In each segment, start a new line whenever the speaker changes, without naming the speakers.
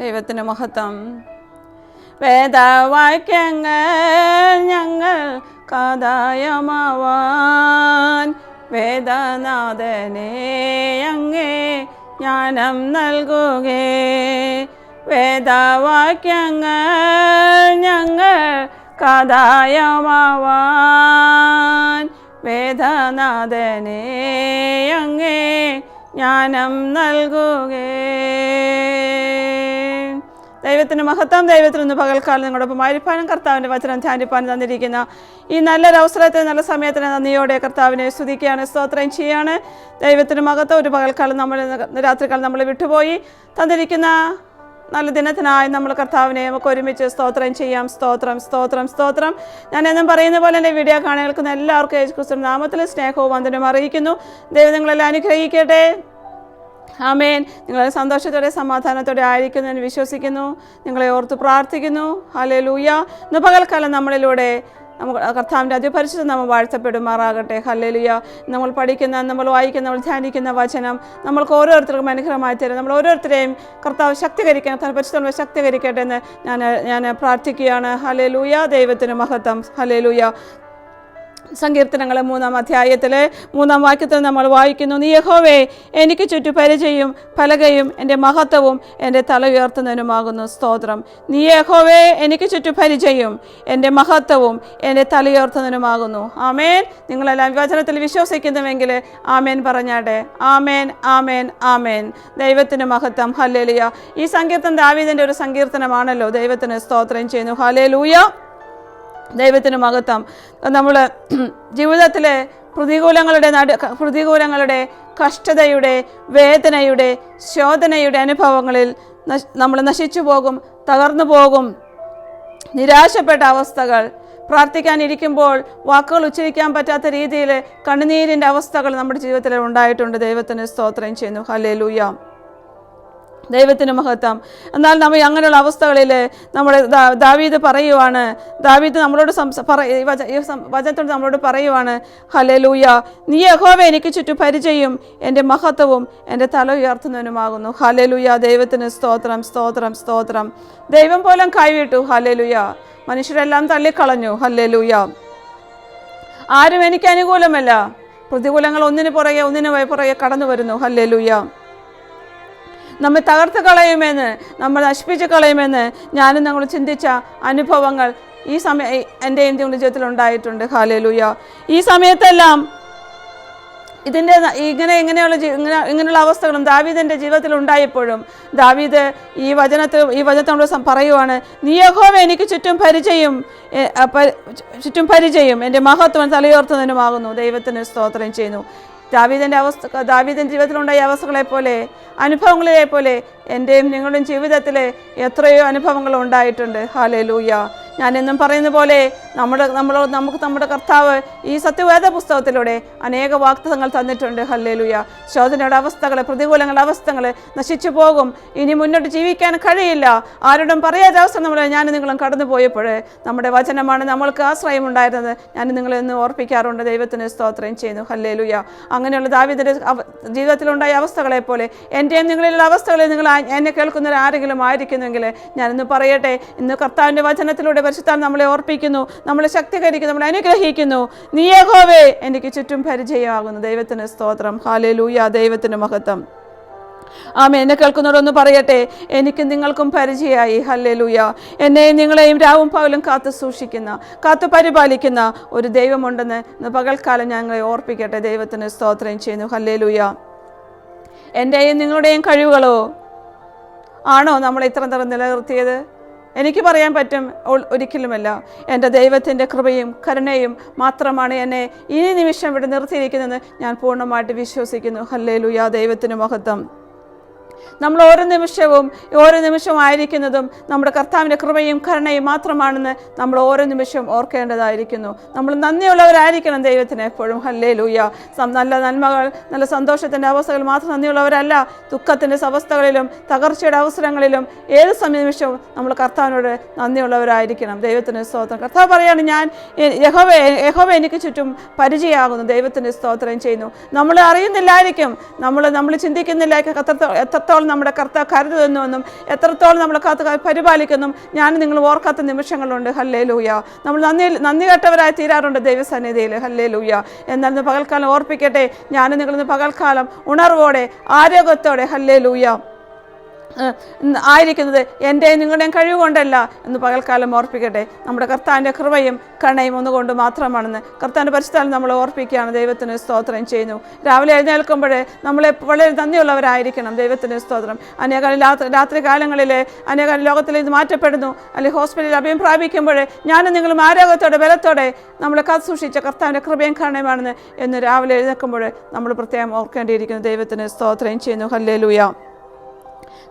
ദൈവത്തിന് മഹത്വം. വേദവാക്യങ്ങൾ ഞങ്ങൾ കഥായമാവാൻ വേദനാഥനെ അങ്ങേ ജ്ഞാനം നൽകുകേ. വേദവാക്യങ്ങൾ ഞങ്ങൾ കഥായമാവാൻ വേദനാഥനെ അങ്ങേ ജ്ഞാനം നൽകുകേ. ദൈവത്തിന് മഹത്വം ദൈവത്തിൽ നിന്ന് പകൽക്കാലം നിങ്ങളോടൊപ്പം ആയിരിക്കാനും കർത്താവിന്റെ വചനം ധ്യാനിപ്പാൻ തന്നിരിക്കുന്ന. ഈ നല്ലൊരു അവസരത്തെ നല്ല സമയത്തിന് നന്ദിയോടെ കർത്താവിനെ സ്തുതിക്കുകയാണ് സ്തോത്രം ചെയ്യാണ്. ദൈവത്തിന് മഹത്വം ഒരു പകൽക്കാലം നമ്മൾ രാത്രികാലം നമ്മൾ വിട്ടുപോയി. തന്നിരിക്കുന്ന നല്ല ദിനത്തിനായി നമ്മൾ കർത്താവിനെ നമുക്ക് ഒരുമിച്ച് സ്തോത്രം ചെയ്യാം സ്തോത്രം സ്തോത്രം സ്തോത്രം. ഞാൻ എന്നും പറയുന്ന പോലെ എന്റെ വീഡിയോ കാണികൾക്കുന്ന എല്ലാവർക്കും യേശുക്രിസ്തു നാമത്തിൽ സ്നേഹവും വന്ദനവും അറിയിക്കുന്നു. ദൈവം നിങ്ങളെല്ലാം അനുഗ്രഹിക്കട്ടെ. ആമേൻ. നിങ്ങൾ സന്തോഷത്തോടെ സമാധാനത്തോടെ ആയിരിക്കുന്നു എന്ന് വിശ്വസിക്കുന്നു. നിങ്ങളെ ഓർത്ത് പ്രാർത്ഥിക്കുന്നു. ഹലേ ലൂയ ഇന്ന് പകൽക്കാലം നമ്മളിലൂടെ നമുക്ക് കർത്താവിന്റെ അതിപരിശുദ്ധ നമ്മൾ വാഴ്ത്തപ്പെടുമാറാകട്ടെ. ഹല്ലേലുയ. നമ്മൾ പഠിക്കുന്ന നമ്മൾ വായിക്കുന്ന നമ്മൾ ധ്യാനിക്കുന്ന വചനം നമ്മൾക്ക് ഓരോരുത്തർക്കും അനുഗ്രഹമായി തരും. നമ്മൾ ഓരോരുത്തരെയും കർത്താവ് ശക്തീകരിക്കണം കർത്താവ് പരിശുദ്ധ ശക്തീകരിക്കട്ടെ എന്ന് ഞാൻ ഞാൻ പ്രാർത്ഥിക്കുകയാണ്. ഹല്ലേലൂയ. ദൈവത്തിന് മഹത്വം. ഹല്ലേലൂയ. സങ്കീർത്തനങ്ങൾ മൂന്നാം അധ്യായത്തിലെ മൂന്നാം വാക്യത്തിൽ നമ്മൾ വായിക്കുന്നു നീ യഹോവേ എനിക്ക് ചുറ്റു പരിചയം പലകയും എന്റെ മഹത്വവും എന്റെ തല ഉയർത്തുന്നതിനുമാകുന്നു സ്തോത്രം. നീ യഹോവേ എനിക്ക് ചുറ്റു പരിചയം എന്റെ മഹത്വവും എന്റെ തല ഉയർത്തുന്നതിനുമാകുന്നു. ആമേൻ. നിങ്ങളെല്ലാം വചനത്തിൽ വിശ്വസിക്കുന്നുവെങ്കിൽ ആമേൻ പറഞ്ഞാട്ടെ. ആമേൻ ആമേൻ ആമേൻ. ദൈവത്തിന് മഹത്വം. ഹല്ലേലിയ. ഈ സങ്കീർത്തനം ദാവീദിന്റെ ഒരു സങ്കീർത്തനമാണല്ലോ. ദൈവത്തിന് സ്തോത്രം ചെയ്യുന്നു. ഹല്ലേലൂയ. ദൈവത്തിന് മഹത്വം. നമ്മൾ ജീവിതത്തിലെ പ്രതികൂലങ്ങളുടെ നട പ്രതികൂലങ്ങളുടെ കഷ്ടതയുടെ വേദനയുടെ ശോധനയുടെ അനുഭവങ്ങളിൽ നമ്മൾ നശിച്ചു പോകും തകർന്നു പോകും. നിരാശപ്പെട്ട അവസ്ഥകൾ പ്രാർത്ഥിക്കാനിരിക്കുമ്പോൾ വാക്കുകൾ ഉച്ചരിക്കാൻ പറ്റാത്ത രീതിയിൽ കണ്ണുനീരിന്റെ അവസ്ഥകൾ നമ്മുടെ ജീവിതത്തിൽ ഉണ്ടായിട്ടുണ്ട്. ദൈവത്തിന് സ്തോത്രം ചെയ്യുന്നു. ഹലേ ലൂയ ദൈവത്തിന് മഹത്വം. എന്നാൽ നമ്മൾ അങ്ങനെയുള്ള അവസ്ഥകളിൽ നമ്മുടെ ദാവീദ് പറയുവാണ് ദാവീദ് നമ്മളോട് സംസ വചനത്തോട് നമ്മളോട് പറയുവാണ് ഹലലൂയ നീ യഹോവ എനിക്ക് ചുറ്റും പരിചയം എന്റെ മഹത്വവും എന്റെ തല ഉയർത്തുന്നതിനുമാകുന്നു ഹലലൂയ ദൈവത്തിന് സ്തോത്രം സ്തോത്രം സ്തോത്രം. ദൈവം പോലും കൈവിട്ടു ഹലലുയ മനുഷ്യരെല്ലാം തള്ളിക്കളഞ്ഞു ഹലലൂയ ആരും എനിക്ക് അനുകൂലമല്ല. പ്രതികൂലങ്ങൾ ഒന്നിനു പുറകെ ഒന്നിന് പുറകെ കടന്നു വരുന്നു ഹല്ലലൂയ. നമ്മെ തകർത്ത് കളയുമെന്ന് നമ്മൾ നശിപ്പിച്ച് കളയുമെന്ന് ഞാനും ഞങ്ങൾ ചിന്തിച്ച അനുഭവങ്ങൾ ഈ സമയ എന്റെയും നിങ്ങളുടെ ജീവിതത്തിൽ ഉണ്ടായിട്ടുണ്ട്. ഹാലേലൂയ ഈ സമയത്തെല്ലാം ഇതിന്റെ ഇങ്ങനെ ഇങ്ങനെയുള്ള ഇങ്ങനെ ഇങ്ങനെയുള്ള അവസ്ഥകളും ദാവീദിന്റെ ജീവിതത്തിൽ ഉണ്ടായപ്പോഴും ദാവീദ് ഈ വചനത്തിൽ ഈ വചനത്തോട് പറയുവാണ് നീ യഹോവ എനിക്ക് ചുറ്റും പരിചയം ചുറ്റും പരിചയം. എന്റെ മഹത്വം തലയോർത്തുന്നതിനുമാകുന്നു ദൈവത്തിന് സ്തോത്രം ചെയ്യുന്നു. ദാവീദിന്റെ അവസ്ഥ ദാവീദിന്റെ ജീവിതത്തിലുണ്ടായ അവസ്ഥകളെ പോലെ അനുഭവങ്ങളെ പോലെ എന്റെയും നിങ്ങളുടെയും ജീവിതത്തിൽ എത്രയോ അനുഭവങ്ങൾ ഉണ്ടായിട്ടുണ്ട്. ഹാലേ ലൂയ ഞാൻ എന്നും പറയുന്ന പോലെ നമ്മുടെ നമ്മൾ നമുക്ക് നമ്മുടെ കർത്താവ് ഈ സത്യവേദ പുസ്തകത്തിലൂടെ അനേക വാക്തങ്ങൾ തന്നിട്ടുണ്ട്. ഹല്ലേലൂയ. ശോധനയുടെ അവസ്ഥകൾ പ്രതികൂലങ്ങളുടെ അവസ്ഥകൾ നശിച്ചു പോകും. ഇനി മുന്നോട്ട് ജീവിക്കാൻ കഴിയില്ല. ആരോടും പറയാത്ത അവസ്ഥ നമ്മൾ ഞാൻ നിങ്ങളും കടന്നു പോയപ്പോൾ നമ്മുടെ വചനമാണ് നമ്മൾക്ക് ആശ്രയം ഉണ്ടായിരുന്നത് ഞാൻ നിങ്ങളെ ഇന്ന് ഓർപ്പിക്കാറുണ്ട്. ദൈവത്തിന് സ്തോത്രം ചെയ്യുന്നു. ഹല്ലേലൂയ. അങ്ങനെയുള്ള ദാവിദിന്റെ ജീവിതത്തിലുണ്ടായ അവസ്ഥകളെ പോലെ എന്റെയും നിങ്ങളിലുള്ള അവസ്ഥകളിൽ നിങ്ങൾ എന്നെ കേൾക്കുന്ന ആരെങ്കിലും ആയിരിക്കുന്നെങ്കിൽ ഞാനിന്ന് പറയട്ടെ. ഇന്ന് കർത്താവിന്റെ വചനത്തിലൂടെ പരിശുദ്ധാൻ നമ്മളെ ഓർപ്പിക്കുന്നു. നമ്മളെ ശക്തീകരിക്കുന്നു നമ്മളെ അനുഗ്രഹിക്കുന്നു. നീ യഹോവേ എനിക്ക് ചുറ്റും പരിചയമാകുന്നു. ദൈവത്തിന് സ്തോത്രം. ഹാലേലൂയ ദൈവത്തിന് മഹത്വം. ആമ എന്നെ കേൾക്കുന്നവരൊന്ന് പറയട്ടെ? എനിക്ക് നിങ്ങൾക്കും പരിചയമായി. ഹല്ലേലൂയ. എന്നെയും നിങ്ങളെയും രാവും പകലും കാത്തു സൂക്ഷിക്കുന്ന കാത്തു പരിപാലിക്കുന്ന ഒരു ദൈവമുണ്ടെന്ന് പകൽക്കാലം ഞങ്ങളെ ഓർപ്പിക്കട്ടെ. ദൈവത്തിന് സ്തോത്രം ചെയ്യുന്നു. ഹല്ലേലൂയ. എന്റെയും നിങ്ങളുടെയും കഴിവുകളോ ആണോ നമ്മൾ ഇത്ര തരം നിലനിർത്തിയത്? എനിക്ക് പറയാൻ പറ്റും ഒരിക്കലുമല്ല. എന്റെ ദൈവത്തിന്റെ കൃപയും കരുണയും മാത്രമാണ് എന്നെ ഈ നിമിഷം ഇവിടെ നിർത്തിയിരിക്കുന്നതെന്ന് ഞാൻ പൂർണമായിട്ട് വിശ്വസിക്കുന്നു. ഹല്ലേലൂയ. ദൈവത്തിന് മഹത്വം. നമ്മൾ ഓരോ നിമിഷവും ഓരോ നിമിഷവും ആയിരിക്കുന്നതും നമ്മുടെ കർത്താവിന്റെ കൃപയും കരുണയും മാത്രമാണെന്ന് നമ്മൾ ഓരോ നിമിഷവും ഓർക്കേണ്ടതായിരിക്കുന്നു. നമ്മൾ നന്ദിയുള്ളവരായിരിക്കണം ദൈവത്തിന് എപ്പോഴും. ഹല്ലേ ലൂയ നല്ല നന്മകൾ നല്ല സന്തോഷത്തിന്റെ അവസ്ഥകൾ മാത്രം നന്ദിയുള്ളവരല്ല. ദുഃഖത്തിന്റെ അവസ്ഥകളിലും തകർച്ചയുടെ അവസരങ്ങളിലും ഏത് നിമിഷവും നമ്മൾ കർത്താവിനോട് നന്ദിയുള്ളവരായിരിക്കണം. ദൈവത്തിന് സ്തോത്രം. കർത്താവ് പറയാണ് ഞാൻ യഹോവ യഹോവ എനിക്ക് ചുറ്റും പരിചയമാകുന്നു ദൈവത്തിന് സ്തോത്രം ചെയ്യുന്നു. നമ്മൾ അറിയുന്നില്ലായിരിക്കും. നമ്മൾ നമ്മൾ ചിന്തിക്കുന്നില്ല. എത്ര എത്രത്തോളം നമ്മുടെ കർത്താവ് കരുതുന്നുവെന്നും എത്രത്തോളം നമ്മളെ കാത്ത് പരിപാലിക്കുന്നു ഞാൻ നിങ്ങൾ ഓർക്കാത്ത നിമിഷങ്ങളുണ്ട്. ഹല്ലേ ലൂയ നമ്മൾ നന്ദി നന്ദി കേട്ടവരായി തീരാറുണ്ട് ദൈവസന്നിധിയിൽ. ഹല്ലേ ലൂയ എന്നാൽ ഇന്ന് പകൽക്കാലം ഓർപ്പിക്കട്ടെ. ഞാൻ നിങ്ങളിന്ന് പകൽക്കാലം ഉണർവോടെ ആരോഗ്യത്തോടെ. ഹല്ലേ ലൂയ ആയിരിക്കുന്നത് എന്റെ നിങ്ങളുടെയും കഴിവുകൊണ്ടല്ല എന്ന് പകൽക്കാലം ഓർപ്പിക്കട്ടെ. നമ്മുടെ കർത്താവിന്റെ കൃപയും കണയും ഒന്നുകൊണ്ട് മാത്രമാണെന്ന് കർത്താവിന്റെ പരിസ്ഥാനം നമ്മൾ ഓർപ്പിക്കുകയാണ്. ദൈവത്തിന് സ്തോത്രം ചെയ്യുന്നു. രാവിലെ എഴുന്നേൽക്കുമ്പോൾ നമ്മളെ വളരെ നന്ദിയുള്ളവരായിരിക്കണം. ദൈവത്തിന് സ്തോത്രം. അനേക രാത്രി കാലങ്ങളിൽ അനേക ലോകത്തിൽ ഇത് മാറ്റപ്പെടുന്നു. അല്ലെങ്കിൽ ഹോസ്പിറ്റലിൽ അഭയം പ്രാപിക്കുമ്പോൾ ഞാനും നിങ്ങളും ആരോഗ്യത്തോടെ ബലത്തോടെ നമ്മളെ കാത്തു സൂക്ഷിച്ച കർത്താവിന്റെ കൃപയും കണയുമാണെന്ന് എന്ന് രാവിലെ എഴുന്നേൽക്കുമ്പോൾ നമ്മൾ പ്രത്യേകം ഓർക്കേണ്ടിയിരിക്കുന്നു. ദൈവത്തിന് സ്തോത്രം ചെയ്യുന്നു. ഹല്ലേ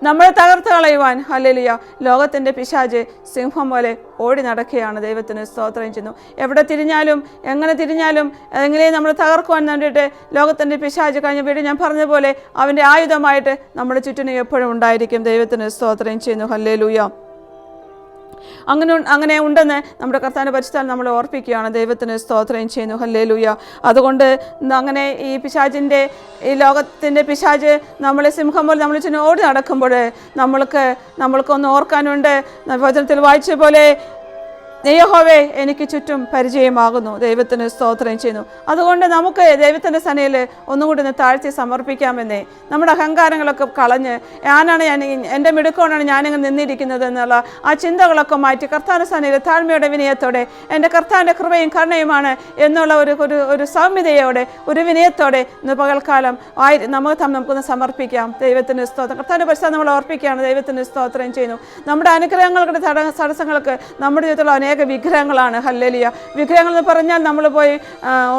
നമ്മളെ തകർത്ത് കളയുവാൻ അല്ലെലിയ ലോകത്തിന്റെ പിശാജ് സിംഹം പോലെ ഓടി നടക്കുകയാണ് ദൈവത്തിന് സ്തോത്രം ചെയ്യുന്നു. എവിടെ തിരിഞ്ഞാലും എങ്ങനെ തിരിഞ്ഞാലും എങ്ങനെയും നമ്മൾ തകർക്കുവാൻ വേണ്ടിയിട്ട് ലോകത്തിന്റെ പിശാജ് കഴിഞ്ഞ വീട് ഞാൻ പറഞ്ഞ പോലെ അവന്റെ ആയുധമായിട്ട് നമ്മുടെ ചുറ്റിനും എപ്പോഴും ഉണ്ടായിരിക്കും ദൈവത്തിന് സ്തോത്രം ചെയ്യുന്നു. ഹല്ലേ ഹല്ലേലൂയ. അങ്ങനെ അങ്ങനെ ഉണ്ടെന്ന് നമ്മുടെ കർത്താവിന്റെ പരിശുദ്ധാൽ നമ്മൾ ഓർപ്പിക്കുകയാണ്. ദൈവത്തിന് സ്തോത്രം ചെയ്യുന്നു. ഹല്ലേലൂയ. അതുകൊണ്ട് അങ്ങനെ ഈ പിശാചിന്റെ ഈ ലോകത്തിന്റെ പിശാജ് നമ്മളെ സിംഹം പോലെ നമ്മൾ ചെന്ന് ഓടി നടക്കുമ്പോൾ നമ്മൾക്ക് നമ്മൾക്കൊന്ന് ഓർക്കാനുണ്ട്. വചനത്തിൽ വായിച്ച പോലെ നെയ്യഹോവേ എനിക്ക് ചുറ്റും പരിചയമാകുന്നു. ദൈവത്തിന് സ്തോത്രം ചെയ്യുന്നു. അതുകൊണ്ട് നമുക്ക് ദൈവത്തിന്റെ സനയിൽ ഒന്നുകൂടി ഒന്ന് താഴ്ത്തി സമർപ്പിക്കാമെന്നേ. നമ്മുടെ അഹങ്കാരങ്ങളൊക്കെ കളഞ്ഞ് ഞാനാണ് ഞാൻ എന്റെ മിടുക്കോണാണ് ഞാനിങ്ങ് നിന്നിരിക്കുന്നത് എന്നുള്ള ആ ചിന്തകളൊക്കെ മാറ്റി കർത്താവിന്റെ സനയിൽ താഴ്മയുടെ വിനയത്തോടെ എന്റെ കർത്താവിന്റെ കൃപയും കരുണയുമാണ് എന്നുള്ള ഒരു ഒരു ഒരു സൗമ്യതയോടെ ഒരു വിനയത്തോടെ ഇന്ന് പകൽക്കാലം ആയി നമുക്ക് നമുക്കൊന്ന് സമർപ്പിക്കാം. ദൈവത്തിന് സ്തോത്രം. കർത്താവിന്റെ പരിസ്ഥിതി നമ്മൾ ഓർപ്പിക്കുകയാണ്. ദൈവത്തിന് സ്തോത്രം ചെയ്യുന്നു. നമ്മുടെ അനുഗ്രഹങ്ങളുടെ തട തടസ്സങ്ങൾക്ക് നമ്മുടെ ജീവിതത്തിലുള്ള അനേക വിഗ്രഹങ്ങളാണ്. ഹല്ലലിയ. വിഗ്രഹങ്ങൾ എന്ന് പറഞ്ഞാൽ നമ്മൾ പോയി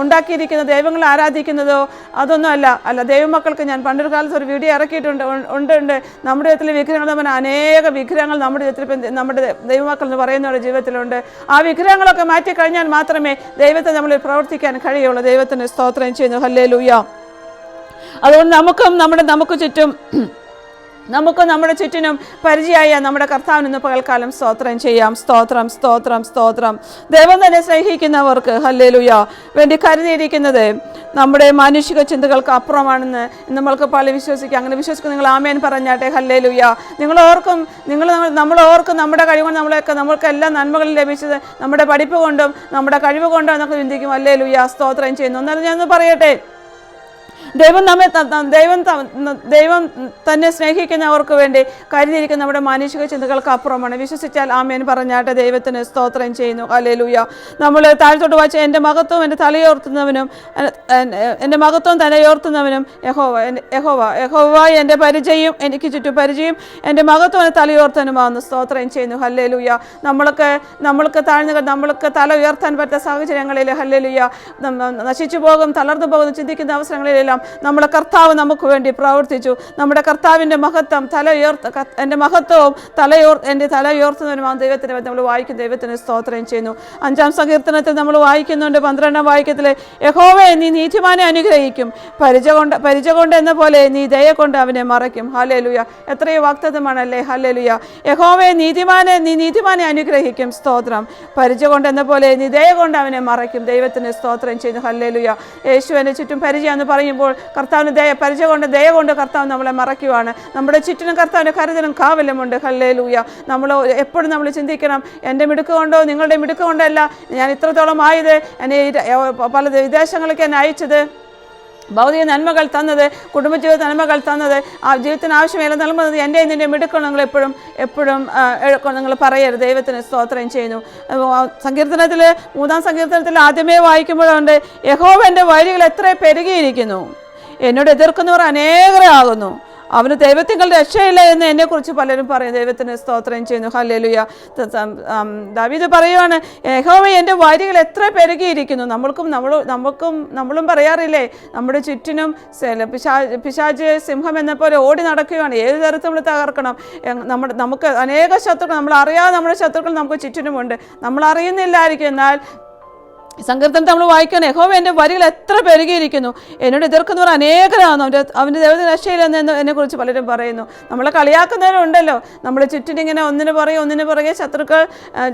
ഉണ്ടാക്കിയിരിക്കുന്ന ദൈവങ്ങളെ ആരാധിക്കുന്നതോ അതൊന്നും അല്ല. അല്ല ദൈവമക്കൾക്ക് ഞാൻ പണ്ടൊരു കാലത്ത് ഒരു വീഡിയോ ഇറക്കിയിട്ടുണ്ട്. ഉണ്ട് ഉണ്ട്. നമ്മുടെ ജീവിതത്തിലെ വിഗ്രഹങ്ങൾ പറഞ്ഞാൽ അനേക വിഗ്രഹങ്ങൾ നമ്മുടെ ജീവിതത്തിൽ നമ്മുടെ ദൈവമക്കൾ എന്ന് പറയുന്നവരുടെ ജീവിതത്തിലുണ്ട്. ആ വിഗ്രഹങ്ങളൊക്കെ മാറ്റി കഴിഞ്ഞാൽ മാത്രമേ ദൈവത്തെ നമ്മൾ പ്രവർത്തിക്കാൻ കഴിയുള്ളൂ. ദൈവത്തിന് സ്തോത്രം ചെയ്യുന്നു. ഹല്ലേ അതുകൊണ്ട് നമുക്കും നമ്മുടെ നമുക്ക് ചുറ്റും നമുക്ക് നമ്മുടെ ചുറ്റിനും പരിചയമായ നമ്മുടെ കർത്താവിന് ഇന്ന് പകൽക്കാലം സ്തോത്രം ചെയ്യാം. സ്തോത്രം സ്തോത്രം സ്തോത്രം. ദൈവം തന്നെ സ്നേഹിക്കുന്നവർക്ക് ഹല്ലേലുയ വേണ്ടി കരുതിയിരിക്കുന്നത് നമ്മുടെ മാനുഷിക ചിന്തകൾക്ക് അപ്പുറമാണെന്ന് നമ്മൾക്ക് പല വിശ്വസിക്കാം. അങ്ങനെ വിശ്വസിക്കുന്ന നിങ്ങൾ ആമേൻ പറഞ്ഞാട്ടെ ഹല്ലേലുയ. നിങ്ങൾ ഓർക്കും നിങ്ങൾ നമ്മൾ ഓർക്കും നമ്മുടെ കഴിവുകൊണ്ട് നമ്മളൊക്കെ നമ്മൾക്ക് എല്ലാ നന്മകളും ലഭിച്ചത് നമ്മുടെ പഠിപ്പ് കൊണ്ടും നമ്മുടെ കഴിവ് കൊണ്ടും എന്നൊക്കെ ചിന്തിക്കും. ഹല്ലേലുയ. സ്തോത്രം ചെയ്യുന്നു. എന്നാലും ഞാനൊന്ന് പറയട്ടെ. ദൈവം നമ്മെ ദൈവം ദൈവം തന്നെ സ്നേഹിക്കുന്നവർക്ക് വേണ്ടി കരുതിയിരിക്കുന്ന നമ്മുടെ മാനുഷിക ചിന്തകൾക്ക് അപ്പുറമാണ്. വിശ്വസിച്ചാൽ ആമേൻ പറഞ്ഞാട്ടെ ദൈവത്തിന് സ്തോത്രം ചെയ്യുന്നു. അലേലൂയ നമ്മൾ താഴ്ത്തോട്ട് വായിച്ച എന്റെ മഹത്വം എന്റെ തലയോർത്തുന്നവനും എന്റെ മഹത്വം തലയോർത്തുന്നവനും യഹോവ യഹോവ യഹോവ എന്റെ പരിചയം എനിക്ക് ചുറ്റും പരിചയം എന്റെ മഹത്വം എന്റെ സ്തോത്രം ചെയ്യുന്നു. ഹല്ലേലൂയ. നമ്മൾക്ക് നമ്മൾക്ക് താഴ്ന്നു നമ്മൾക്ക് തല ഉയർത്താൻ പറ്റുന്ന സാഹചര്യങ്ങളിൽ ഹല്ലേലൂയ നശിച്ചു പോകും തളർന്നു പോകും ചിന്തിക്കുന്ന അവസരങ്ങളിലെല്ലാം നമ്മളെ കർത്താവ് നമുക്ക് വേണ്ടി പ്രവർത്തിച്ചു. നമ്മുടെ കർത്താവിന്റെ മഹത്വം തല എന്റെ മഹത്വവും തലയോർ എന്റെ തല ഉയർത്തുന്നതിനുമാണ് ദൈവത്തിന് നമ്മൾ വായിക്കും. ദൈവത്തിന് സ്തോത്രം ചെയ്യുന്നു. അഞ്ചാം സങ്കീർത്തനത്തിൽ നമ്മൾ വായിക്കുന്നുണ്ട് പന്ത്രണ്ടാം വാക്യത്തിൽ യഹോവയെ നീ നീതിമാനെ അനുഗ്രഹിക്കും. പരിച കൊണ്ട് പരിച കൊണ്ട് എന്ന പോലെ നീ ദയ കൊണ്ട് അവനെ മറയ്ക്കും. ഹലലുയ എത്രയോ വാക്തത്വമാണല്ലേ ഹലലുയ യഹോവയെ നീതിമാനെ നീ നീതിമാനെ അനുഗ്രഹിക്കും. സ്തോത്രം. പരിച കൊണ്ട് എന്ന പോലെ നീ ദയ കൊണ്ട് അവനെ മറയ്ക്കും. ദൈവത്തിന് സ്തോത്രം ചെയ്യുന്നു. ഹല്ലേലുയ. യേശുവിന്റെ ചുറ്റും പരിചയം എന്ന് പറയുമ്പോൾ കർത്താവിന് ദയ പരിചയ കൊണ്ട് ദയ കൊണ്ട് കർത്താവ് നമ്മളെ മറയ്ക്കുവാണ്. നമ്മുടെ ചുറ്റിനും കർത്താവിന്റെ കരുതലും കാവലുമുണ്ട് ഹല്ലേലൂയ. നമ്മൾ എപ്പോഴും നമ്മൾ ചിന്തിക്കണം എന്റെ മിടുക്ക് കൊണ്ടോ നിങ്ങളുടെ മിടുക്ക് കൊണ്ടല്ല ഞാൻ ഇത്രത്തോളം ആയത് എന്നെ പല വിദേശങ്ങളൊക്കെ എന്നെ അയച്ചത്. ഭൗതിക നന്മകൾ തന്നത് കുടുംബജീവിത നന്മകൾ തന്നത് ആ ജീവിതത്തിന് ആവശ്യമേല നൽകുന്നത് എന്റെ നിന്റെ മിടുക്കണം നിങ്ങൾ എപ്പോഴും എപ്പോഴും നിങ്ങൾ പറയരുത്. ദൈവത്തിന് സ്തോത്രം ചെയ്യുന്നു. സങ്കീർത്തനത്തിൽ മൂന്നാം സങ്കീർത്തനത്തിൽ ആദ്യമേ വായിക്കുമ്പോഴുണ്ട് യഹോവന്റെ വഴികൾ എത്ര പെരുകിയിരിക്കുന്നു. എന്നോട് എതിർക്കുന്നവർ അനേകരാകുന്നു. അവന് ദൈവത്തിങ്കൾ രക്ഷയില്ല എന്ന് എന്നെക്കുറിച്ച് പലരും പറയും ദൈവത്തിന് സ്തോത്രം ചെയ്യുന്നു. ഹല്ലേലൂയ. ദാവീദ് പറയുവാണ് യഹോവ എന്റെ വാരികൾ എത്ര പെരുകിയിരിക്കുന്നു. നമ്മൾക്കും നമ്മൾ നമുക്കും നമ്മളും പറയാറില്ലേ? നമ്മുടെ ചുറ്റിനും പിശാ- പിശാച് സിംഹം എന്ന പോലെ ഓടി നടക്കുകയാണ്. ഏത് തരത്തിൽ നമ്മൾ തകർക്കണം? നമ്മുടെ നമുക്ക് അനേക ശത്രുക്കൾ നമ്മൾ അറിയാതെ നമ്മുടെ ശത്രുക്കൾ നമുക്ക് ചുറ്റിനുമുണ്ട്. നമ്മൾ അറിയുന്നില്ലായിരിക്കും എന്നാൽ സങ്കീർത്തനത്തെ നമ്മൾ വായിക്കണം യഹോവ എന്റെ വരികൾ എത്ര പെരുകിയിരിക്കുന്നു. എന്നോട് എതിർക്കുന്നവർ അനേകരാണ്. അവന്റെ അവന്റെ ദൈവത്തിന് രക്ഷയില്ലെന്ന് എന്നെ കുറിച്ച് പലരും പറയുന്നു. നമ്മളെ കളിയാക്കുന്നവരുണ്ടല്ലോ. നമ്മൾ ചുറ്റിനിങ്ങനെ ഒന്നിന് പുറകെ ഒന്നിന് പുറകെ ശത്രുക്കൾ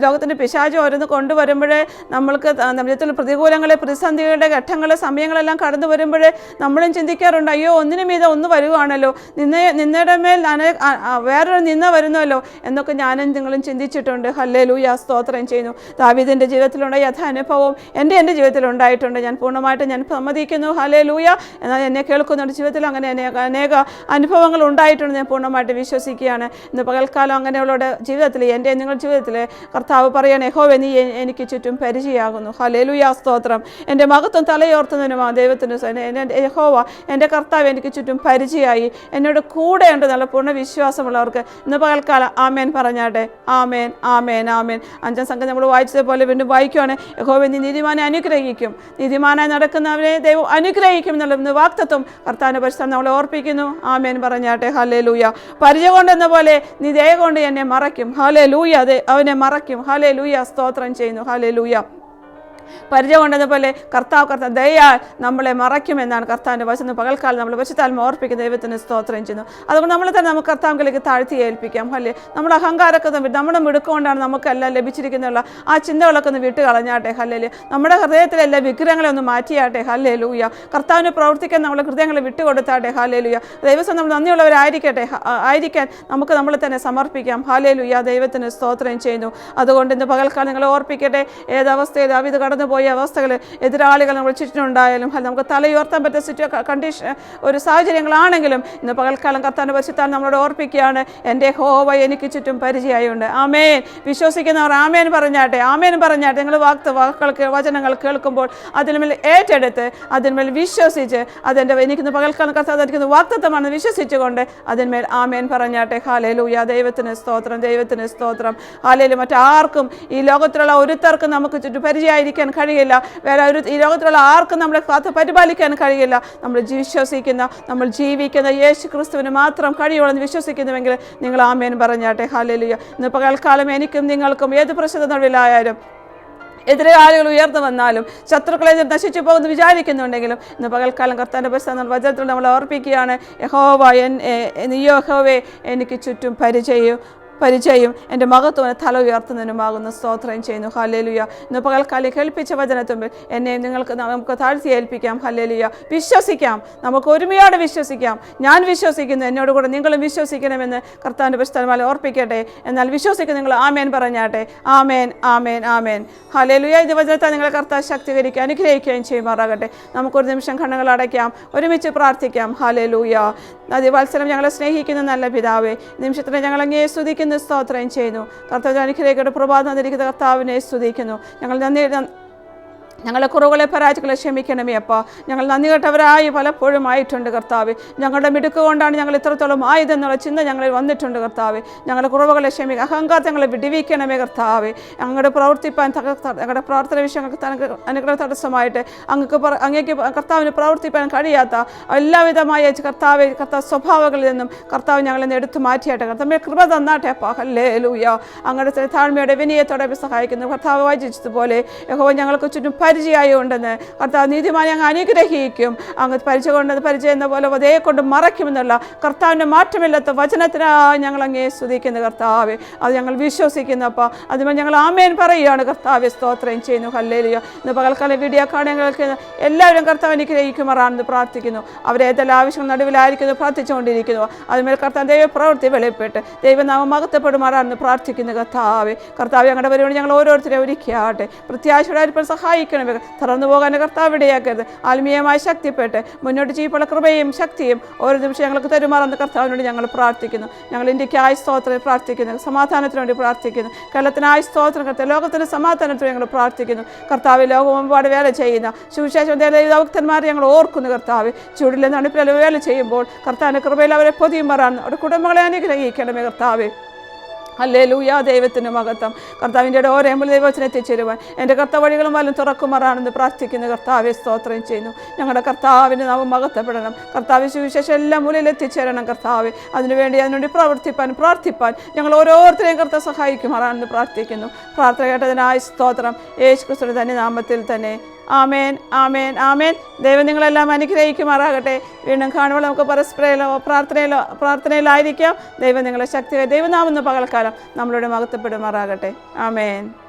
ലോകത്തിന്റെ പിശാച് ഓരോന്ന് കൊണ്ടുവരുമ്പോഴേ നമ്മൾക്ക് നമ്മുടെ പ്രതികൂലങ്ങളെ പ്രതിസന്ധികളുടെ ഘട്ടങ്ങളെ സമയങ്ങളെല്ലാം കടന്നു വരുമ്പോഴേ നമ്മളും ചിന്തിക്കാറുണ്ട് അയ്യോ ഒന്നിനു മീതെ ഒന്ന് വരുവാണല്ലോ. നിന്ന നിന്നയുടെ മേൽ വേറൊരു നിന്ന വരുന്നല്ലോ. എന്നൊക്കെ ഞാനും നിങ്ങളും ചിന്തിച്ചിട്ടുണ്ട്. ഹല്ലേ ലൂയ സ്തോത്രം ചെയ്യുന്നു. ദാവീദിന്റെ ജീവിതത്തിലുണ്ടായ യഥാനുഭവം എന്റെ എന്റെ ജീവിതത്തിൽ ഉണ്ടായിട്ടുണ്ട്. ഞാൻ പൂർണമായിട്ട് ഞാൻ സമ്മതിക്കുന്നു. ഹലേ ലൂയ എന്നാൽ എന്നെ കേൾക്കുന്നുണ്ട് ജീവിതത്തിൽ അങ്ങനെ അനേക അനേക അനുഭവങ്ങൾ ഉണ്ടായിട്ടുണ്ട്. ഞാൻ പൂർണമായിട്ട് വിശ്വസിക്കുകയാണ്. ഇന്ന് പകൽക്കാലം അങ്ങനെയുള്ളവരുടെ ജീവിതത്തിൽ എന്റെ നിങ്ങളുടെ ജീവിതത്തിൽ കർത്താവ് പറയണേ ഹോവെ നീ എനിക്ക് ചുറ്റും പരിചയമാകുന്നു. ഹലേ ലൂയ സ്തോത്രം. എന്റെ മഹത്വം തലയോർത്തുന്നതിനുമാ ദൈവത്തിന് ഹോവ എന്റെ കർത്താവ് എനിക്ക് ചുറ്റും പരിചയമായി. എന്നോട് കൂടെ ഉണ്ട് നല്ല പൂർണ വിശ്വാസമുള്ളവർക്ക് ഇന്ന് പകൽക്കാലം ആമേൻ പറഞ്ഞാട്ടെ. ആമേൻ ആമേൻ ആമേൻ. അഞ്ചാം സംഘം നമ്മൾ വായിച്ചതുപോലെ വീണ്ടും വായിക്കുവാണ്. യഹോവ നീ നീതിമാനെ അനുഗ്രഹിക്കും. നീതിമാനായി നടക്കുന്നവരെ ദൈവം അനുഗ്രഹിക്കും എന്നുള്ള വാക്തത്വം കർത്താവിന്റെ പരിസ്ഥാനം നമ്മളെ ഓർപ്പിക്കുന്നു. ആമേൻ പറഞ്ഞാട്ടെ ഹലേ ലൂയ പരിചയ കൊണ്ടെന്ന പോലെ നീ ദയ കൊണ്ട് എന്നെ മറയ്ക്കും. ഹലേ ലൂയ അതെ അവനെ മറയ്ക്കും. ഹലേ ലൂയ സ്തോത്രം ചെയ്യുന്നു. ഹലേ ലൂയ പരിചയം കൊണ്ടെന്ന പോലെ കർത്താവ് കർത്താവ് ദയാൽ നമ്മളെ മറയ്ക്കുമെന്നാണ് കർത്താവിന്റെ വശം പകൽക്കാലം നമ്മൾ വശത്താൽ ഓർപ്പിക്കുന്ന ദൈവത്തിന് സ്തോത്രം ചെയ്യുന്നു. അതുകൊണ്ട് നമ്മൾ തന്നെ നമുക്ക് കർത്താവിലേക്ക് താഴ്ത്തി ഏൽപ്പിക്കാം. അല്ലേ നമ്മുടെ അഹങ്കാരമൊക്കെ നമ്മുടെ മിടുക്കൊണ്ടാണ് നമുക്കെല്ലാം ലഭിച്ചിരിക്കുന്നുള്ള ആ ചിന്തകളൊക്കെ ഒന്ന് വിട്ട് കളഞ്ഞാട്ടെ. ഹല്ലേ നമ്മുടെ ഹൃദയത്തിലെ എല്ലാ വിഗ്രഹങ്ങളെ ഒന്ന് മാറ്റിയാട്ടെ. ഹല്ലേ ലൂയ കർത്താവിന് പ്രവർത്തിക്കാൻ നമ്മളെ ഹൃദയങ്ങളെ വിട്ടുകൊടുത്താട്ടെ ഹാലേ ലൂയ ദൈവസം നമ്മൾ നന്ദിയുള്ളവരായിരിക്കട്ടെ. ആയിരിക്കാൻ നമുക്ക് നമ്മളെ തന്നെ സമർപ്പിക്കാം. ഹാലേ ലൂയ ദൈവത്തിന് സ്തോത്രം ചെയ്യുന്നു. അതുകൊണ്ട് ഇന്ന് പകൽക്കാലം നിങ്ങളെ ഓർപ്പിക്കട്ടെ. ഏതവസ്ഥയിൽ ദാവീദ് കടന്നുപോയ അവസ്ഥകൾ എതിരാളികൾ നമ്മൾ ചുറ്റിനുണ്ടായാലും അത് നമുക്ക് തലയുയർത്താൻ പറ്റുന്ന സിറ്റുവ കണ്ടീഷൻ ഒരു സാഹചര്യങ്ങളാണെങ്കിലും ഇന്ന് പകൽക്കാലം കർത്താന്റെ പരിശുദ്ധാൻ നമ്മളോട് ഓർപ്പിക്കുകയാണ് എന്റെ ഹോവ എനിക്ക് ചുറ്റും പരിചയമായുണ്ട്. ആമേൻ. വിശ്വസിക്കുന്നവർ ആമേൻ പറഞ്ഞാട്ടെ ആമേൻ പറഞ്ഞാട്ടെ. നിങ്ങൾ വാക്ത വാക്കുകൾ വചനങ്ങൾ കേൾക്കുമ്പോൾ അതിന്മേൽ ഏറ്റെടുത്ത് അതിന്മേൽ വിശ്വസിച്ച് അതിന്റെ എനിക്കിന്ന് പകൽക്കാലം കർത്താവ് എനിക്കുന്ന വാക്തത്വമാണ് വിശ്വസിച്ചുകൊണ്ട് അതിന്മേൽ ആമേൻ പറഞ്ഞാട്ടെ. ഹാലേലൂയ ദൈവത്തിന് സ്തോത്രം ദൈവത്തിന് സ്തോത്രം. ഹാലേലു മറ്റാർക്കും ഈ ലോകത്തിലുള്ള ഒരുത്തർക്കും നമുക്ക് ചുറ്റും പരിചയമായിരിക്കാൻ കഴിയില്ല. വേറെ ഒരു ഈ ലോകത്തിലുള്ള ആർക്കും നമ്മളെ കാത്ത് പരിപാലിക്കാൻ കഴിയില്ല. നമ്മൾ വിശ്വസിക്കുന്ന നമ്മൾ ജീവിക്കുന്ന യേശു ക്രിസ്തുവിന് മാത്രം കഴിയുള്ളൂ എന്ന് വിശ്വസിക്കുന്നുവെങ്കിൽ നിങ്ങൾ ആമേൻ പറഞ്ഞാട്ടെ. ഹാലലിയ ഇന്ന് പകൽക്കാലം എനിക്കും നിങ്ങൾക്കും ഏത് പ്രശ്നം നടുവിലായാലും എതിരാളികൾ ഉയർന്നു വന്നാലും ശത്രുക്കളെ നശിച്ചു പോകുന്നു വിചാരിക്കുന്നുണ്ടെങ്കിലും ഇന്ന് പകൽക്കാലം കർത്താന്റെ പ്രസ്ഥാന വചനത്തിൽ നമ്മൾ ഓർപ്പിക്കുകയാണ്. യഹോവ എൻ നീയോ എനിക്ക് ചുറ്റും പരിചയം പരിചയം. എന്റെ മഹത്വന തല ഉയർത്തുന്നതിനുമാകുന്ന സ്തോത്രം ചെയ്യുന്നു. ഹല്ലേലുയ. ഇന്ന് പകൽക്കാലി കേൾപ്പിച്ച വചനത്തുമ്പിൽ എന്നെ നിങ്ങൾക്ക് നമുക്ക് താഴ്ത്തി ഏൽപ്പിക്കാം. ഹല്ലേലുയ. വിശ്വസിക്കാം. നമുക്ക് ഒരുമയോടെ വിശ്വസിക്കാം. ഞാൻ വിശ്വസിക്കുന്നു. എന്നോട് കൂടെ നിങ്ങളും വിശ്വസിക്കണമെന്ന് കർത്താവിന്റെ പുസ്തകമാല ഓർപ്പിക്കട്ടെ. എന്നാൽ വിശ്വസിക്കുന്ന നിങ്ങൾ ആമേൻ പറഞ്ഞാട്ടെ. ആമേൻ ആമേൻ ആമേൻ. ഹല്ലേലൂയ. ഇത് വചനത്തെ നിങ്ങളെ കർത്താവ് ശക്തീകരിക്കുക അനുഗ്രഹിക്കുകയും ചെയ്യുമാറാകട്ടെ നമുക്കൊരു നിമിഷം കണ്ണുകൾ അടയ്ക്കാം. ഒരുമിച്ച് പ്രാർത്ഥിക്കാം. ഹല്ലേലൂയ. അതിവത്സരം ഞങ്ങളെ സ്നേഹിക്കുന്ന നല്ല പിതാവേ നിമിഷത്തിന് ഞങ്ങൾ അങ്ങേ സ്തോത്രം ചെയ്യുന്നു. കർത്താവ് അനുഗ്രഹിക്കട്ടെ. പ്രഭാതം തന്നിരിക്കുന്ന കർത്താവിനെ സ്തുതിക്കുന്നു. ഞങ്ങൾ നന്ദി ഞങ്ങളുടെ കുറവുകളെ പരാജയങ്ങളെ ക്ഷമിക്കണമേ അപ്പ. ഞങ്ങൾ നന്ദി കെട്ടവരായി പലപ്പോഴും ആയിട്ടുണ്ട് കർത്താവ്. ഞങ്ങളുടെ മിടുക്ക് കൊണ്ടാണ് ഞങ്ങൾ ഇത്രത്തോളം ആയതെന്നുള്ള ചിന്ത ഞങ്ങളിൽ വന്നിട്ടുണ്ട് കർത്താവ്. ഞങ്ങളുടെ കുറവുകളെ ക്ഷമിക്കുക അഹങ്കാരത്തെ ഞങ്ങളെ വിടിവിക്കണമേ കർത്താവ്. ഞങ്ങളുടെ പ്രവർത്തിപ്പാൻ ഞങ്ങളുടെ പ്രാർത്ഥന വിഷയങ്ങൾക്ക് തനക്ക് അനുഗ്രഹ തടസ്സമായിട്ട് അങ്ങക്ക് അങ്ങേക്ക് കർത്താവിന് പ്രവർത്തിപ്പാൻ കഴിയാത്ത എല്ലാവിധമായ കർത്താവ് കർത്താവ് സ്വഭാവങ്ങളിൽ നിന്നും കർത്താവ് ഞങ്ങളെ നിന്ന് എടുത്തു മാറ്റിയാട്ടെ. കർത്താവ് കൃപ തന്നാട്ടെ അപ്പ. ഹല്ലേ ലൂയ അങ്ങയുടെ താഴ്മയുടെ വിനയത്തോടെ സഹായിക്കുന്നു. കർത്താവ് വായിച്ചതുപോലെ യഹോ ഞങ്ങൾക്ക് ചുറ്റും പരിചയമായി ഉണ്ടെന്ന് കർത്താവ് നീതിമാനെ അങ്ങ് അനുഗ്രഹിക്കും. അങ്ങ് പരിചയം കൊണ്ടത് പരിചയം എന്ന പോലെ അതേ കൊണ്ട് മറയ്ക്കുമെന്നുള്ള കർത്താവിന്റെ മാറ്റമില്ലാത്ത വചനത്തിനായി ഞങ്ങൾ അങ്ങേ സ്തുതിക്കുന്നു കർത്താവെ. അത് ഞങ്ങൾ വിശ്വസിക്കുന്നപ്പോൾ അതുമ്പോൾ ഞങ്ങൾ ആമേൻ പറയുകയാണ് കർത്താവെ. സ്തോത്രം ചെയ്യുന്നു. കല്ലേലിയോ ഇന്ന് പകൽക്കാലം വീഡിയോ കാണുകൾക്ക് എല്ലാവരും കർത്താവ് അനുഗ്രഹിക്കുമാറാണെന്ന് പ്രാർത്ഥിക്കുന്നു. അവരെ ഏതെല്ലാം ആവശ്യങ്ങൾ നടുവിലായിരിക്കുന്നു പ്രാർത്ഥിച്ചുകൊണ്ടിരിക്കുന്നു. അതുമേൽ കർത്താവ് ദൈവ പ്രവൃത്തി വെളിപ്പെട്ട് ദൈവനാമം മകത്തപ്പെടുമാറാണെന്ന് പ്രാർത്ഥിക്കുന്നു കർത്താവെ. കർത്താവ് ഞങ്ങളുടെ പരിപാടി ഞങ്ങൾ ഓരോരുത്തരെ ഒരുക്കിയാട്ടെ പ്രത്യാശയുടെ അരിപ്പം തുറന്നു പോകാൻ കർത്താവ് ഇടയാക്കരുത് ആത്മീയമായി ശക്തിപ്പെട്ട് മുന്നോട്ട് ചെയ്യുമ്പോൾ കൃപയും ശക്തിയും ഓരോ നിമിഷം ഞങ്ങൾക്ക് തരുമാറെന്ന് കർത്താവിനോട് ഞങ്ങൾ പ്രാർത്ഥിക്കുന്നു. ഞങ്ങൾ ഇന്ത്യക്കായി സ്തോത്രം പ്രാർത്ഥിക്കുന്നു. സമാധാനത്തിന് വേണ്ടി പ്രാർത്ഥിക്കുന്നു. കേരളത്തിനായി സ്തോത്രം കർത്താവ് ലോകത്തിന് സമാധാനത്തിന് ഞങ്ങൾ പ്രാർത്ഥിക്കുന്നു. കർത്താവ് ലോകമെമ്പാട് വേല ചെയ്യുന്ന സുവിശേഷം ദൗക്തന്മാരെ ഞങ്ങൾ ഓർക്കുന്നു കർത്താവ്. ചൂടിലെ നടുപ്പിലെ വേല ചെയ്യുമ്പോൾ കർത്താവിന്റെ കൃപയിൽ അവരെ പൊതിയും പറയാൻ അവരുടെ കുടുംബങ്ങളെ അനുഗ്രഹിക്കണമേ കർത്താവ്. അല്ലേ ലൂയാ ദൈവത്തിന് മഹത്വം. കർത്താവിന്റെ ഓരോ എമ്പിൾ ദൈവത്തിന് എത്തിച്ചേരുവാൻ. എന്റെ കർത്ത വഴികളും വല്ലതും തുറക്കുമാറാണെന്ന് പ്രാർത്ഥിക്കുന്ന കർത്താവെ സ്തോത്രം ചെയ്യുന്നു. ഞങ്ങളുടെ കർത്താവിന്റെ നാമം മഹത്വപ്പെടണം. കർത്താവ് സുവിശേഷം എല്ലാ മൂലയിൽ എത്തിച്ചേരണം. കർത്താവ് അതിനുവേണ്ടി അതിനുവേണ്ടി പ്രവർത്തിപ്പാൻ പ്രാർത്ഥിപ്പാൻ ഞങ്ങൾ ഓരോരുത്തരെയും കർത്ത സഹായിക്കുമാറാണെന്ന് പ്രാർത്ഥിക്കുന്നു. പ്രാർത്ഥന കേട്ടതിനായി സ്തോത്രം. യേശു ക്രിസ്തുവിന്റെ തന്നെ നാമത്തിൽ തന്നെ ആമേൻ ആമേൻ ആമേൻ. ദൈവം നിങ്ങളെല്ലാം അനുഗ്രഹിക്കുമാറാകട്ടെ. വീണ്ടും കാണുമ്പോൾ നമുക്ക് പരസ്പരയിലോ പ്രാർത്ഥനയിലോ പ്രാർത്ഥനയിലായിരിക്കാം. ദൈവം നിങ്ങളെ ശക്തി ദൈവനാമെന്ന് പകൽക്കാലം നമ്മളോട് മഹത്വപ്പെടുമാറാകട്ടെ. ആമേൻ.